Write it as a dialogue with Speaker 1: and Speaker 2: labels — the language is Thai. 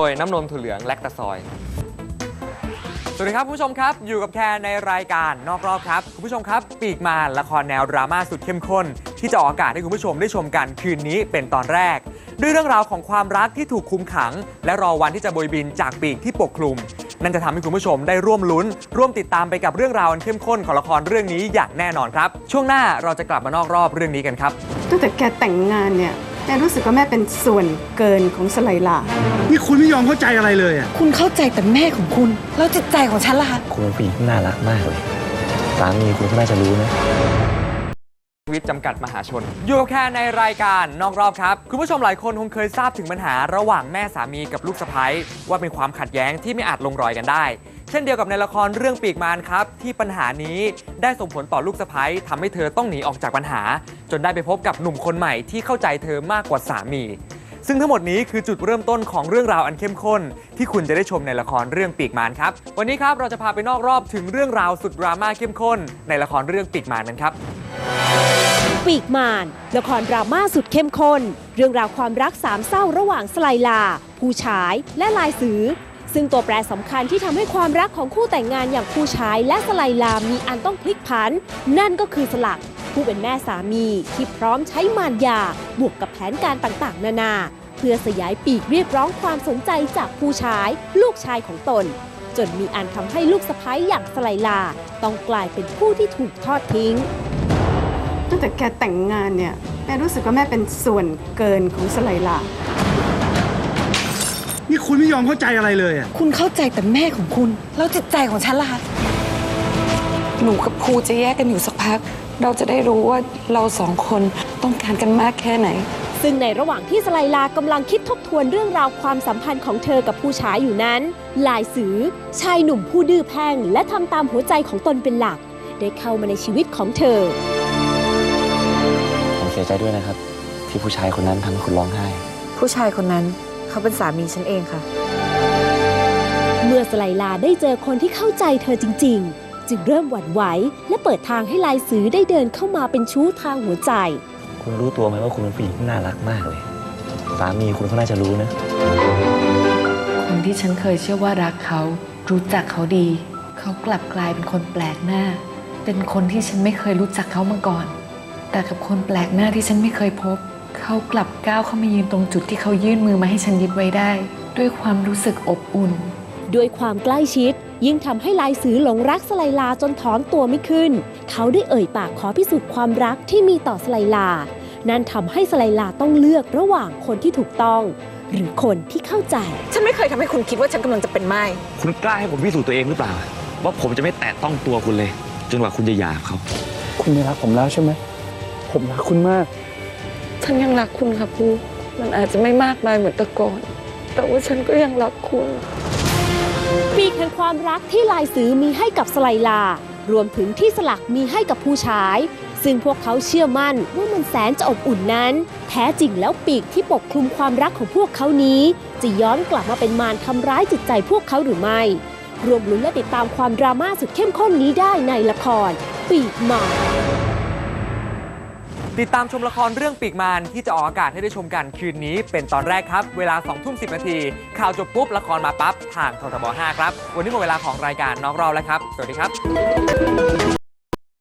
Speaker 1: โดยน้ำนมถั่วเหลืองแลคตาซอย สวัสดีครับคุณผู้ชมครับ อยู่กับแคนในรายการนอกรอบครับ คุณผู้ชมครับ ปีกมาละครแนวดราม่าสุดเข้มข้น ที่จะออกอากาศให้คุณผู้ชมได้ชมกันคืนนี้เป็นตอนแรก ด้วยเรื่องราวของความรักที่ถูกคุมขัง และรอวันที่จะบยบินจากปีกที่ปกคลุม นั่นจะทำให้คุณผู้ชมได้ร่วมลุ้น ร่วมติดตามไปกับเรื่องราวอันเข้มข้นของละครเรื่องนี้อย่างแน่นอนครับ ช่วงหน้าเราจะกลับมานอกรอบเรื่องนี้กันครับ
Speaker 2: ตั้งแต่แกแต่งงานเนี่ย แม่รู้สึกว่าแม่เป็นส่วนเกินของสไลลา
Speaker 3: นี่คุณไม่ยอมเข้าใจอะไรเลยอะ
Speaker 4: คุณเข้าใจแต่แม่ของคุณ แล้วจิตใจของฉันล่ะคะ
Speaker 5: คุณเป็นผู้หญิงที่น่ารักมากเลยสามีคุณก็น่าจะรู้นะ
Speaker 1: ชีวิตจำกัดมหาชน อยู่กับแค่ในรายการนอกรอบครับ คุณผู้ชมหลายคนคงเคยทราบถึงปัญหาระหว่างแม่สามีกับลูกสะใภ้ว่าเป็นความขัดแย้งที่ไม่อาจลงรอยกันได้เช่นเดียวกับในละครเรื่องปีกมารครับ ที่ปัญหานี้ได้ส่งผลต่อลูกสะใภ้ทำให้เธอต้องหนีออกจากปัญหา จนได้ไปพบกับหนุ่มคนใหม่ที่เข้าใจเธอมากกว่าสามี ซึ่งทั้งหมดนี้คือจุดเริ่มต้นของเรื่องราวอันเข้มข้น ที่คุณจะได้ชมในละครเรื่องปีกมารครับ วันนี้ครับเราจะพาไปนอกรอบถึงเรื่องราวสุดดราม่าเข้มข้น ในละครเรื่องปีกมารนั้นครับ
Speaker 6: ปีกมารละครดราม่าสุดเข้มข้น เรื่องราวความรักสามเศร้าระหว่างสไลลา ผู้ชายและลายสือ ซึ่งตัวแปรสำคัญที่ทำให้ความรักของคู่แต่งงานอย่างผู้ชายและสไลลามีอันต้องพลิกผัน นั่นก็คือสลัก ผู้เป็นแม่สามีที่พร้อมใช้มารยาบวกกับแผนการต่างๆ นานา เพื่อสยายปีกเรียกร้องความสนใจจากผู้ชาย ลูกชายของตน จนมีอันทำให้ลูกสะใภ้อย่างสไลลา ต้องกลายเป็นผู้ที่ถูกทอดทิ้ง
Speaker 2: ตั้งแต่แกแต่งงานเนี่ยแม่รู้สึกว่าแม่เป็นส่วนเกินของสไลลา
Speaker 3: นี่คุณไม่ยอมเข้าใจอะไรเลยอะ
Speaker 4: คุณเข้าใจแต่แม่ของคุณ แล้วจิตใจของฉันล่ะคะ
Speaker 7: หนูกับครูจะแยกกันอยู่สักพัก เราจะได้รู้ว่าเราสองคนต้องการกันมากแค่ไหน
Speaker 6: ซึ่งในระหว่างที่สไลลากำลังคิดทบทวนเรื่องราวความสัมพันธ์ของเธอกับผู้ชายอยู่นั้น ลายสือ ชายหนุ่มผู้ดื้อแพ่งและทำตามหัวใจของตนเป็นหลัก ได้เข้ามาในชีวิตของเธอ
Speaker 5: ผมเสียใจด้วยนะครับ ที่ผู้ชายคนนั้นทำให้คุณร้องไห้
Speaker 8: ผู้ชายคนนั้น เขาเป็นสามีฉันเองค่ะ
Speaker 6: เมื่อสไลลาได้เจอคนที่เข้าใจเธอจริง ๆ จึงเริ่มหวั่นไหวและเปิดทางให้ลายสือได้เดินเข้ามาเป็นชู้ทางหัวใจ
Speaker 5: คุณรู้ตัวไหมว่าคุณเป็นผู้หญิงที่น่ารักมากเลย สามีคุณก็น่าจะรู้นะ
Speaker 7: คนที่ฉันเคยเชื่อว่ารักเขา รู้จักเขาดี เขากลับกลายเป็นคนแปลกหน้า เป็นคนที่ฉันไม่เคยรู้จักเขามาก่อน แต่กับคนแปลกหน้าที่ฉันไม่เคยพบ เขากลับก้าวเข้ามายืนตรงจุดที่เขายื่นมือมาให้ฉันยึดไว้ได้ ด้วยความรู้สึกอบอุ่น
Speaker 6: ด้วยความใกล้ชิด ยิ่งทำให้ลายสือหลงรักสไลลาจนถอนตัวไม่ขึ้น เขาได้เอ่ยปากขอพิสูจน์ความรักที่มีต่อสไลลา นั่นทำให้สไลลาต้องเลือกระหว่างคนที่ถูกต้อง หรือคนที่เข้าใจ
Speaker 4: ฉันไม่เคยทำให้คุณคิดว่าฉันกำลังจะเป็นไม้
Speaker 5: คุณกล้าให้ผมพิสูจน์ตัวเองหรือเปล่า ว่าผมจะไม่แตะต้องตัวคุณเลย จนกว่าคุณจะหย่ากับเขา
Speaker 3: คุณไม่รักผมแล้วใช่ไหม ผมรักคุณมาก
Speaker 7: ฉันยังรักคุณค่ะครูมันอาจจะไม่มากมายเหมือนแต่ก่อน แต่ว่าฉันก็ยังรักคุณ
Speaker 6: ปีกแห่งความรักที่ลายสือมีให้กับสไลลา รวมถึงที่สลักมีให้กับผู้ชาย ซึ่งพวกเขาเชื่อมั่นว่ามันแสนจะอบอุ่นนั้น แท้จริงแล้วปีกที่ปกคลุมความรักของพวกเขานี้ จะย้อนกลับมาเป็นมารทำร้ายจิตใจพวกเขาหรือไม่ รวมลุ้นและติดตามความดราม่าสุดเข้มข้นนี้ได้ในละคร ปีกมา
Speaker 1: ติดตามชมละครเรื่องปีกมารที่จะออกอากาศให้ได้ชมกันคืนนี้เป็นตอนแรกครับ เวลา2ทุ่ม10นาทีข่าวจบปุ๊บละครมาปั๊บทางททบ5ครับ วันนี้หมดเวลาของรายการนอกรอบแล้วครับ สวัสดีครับ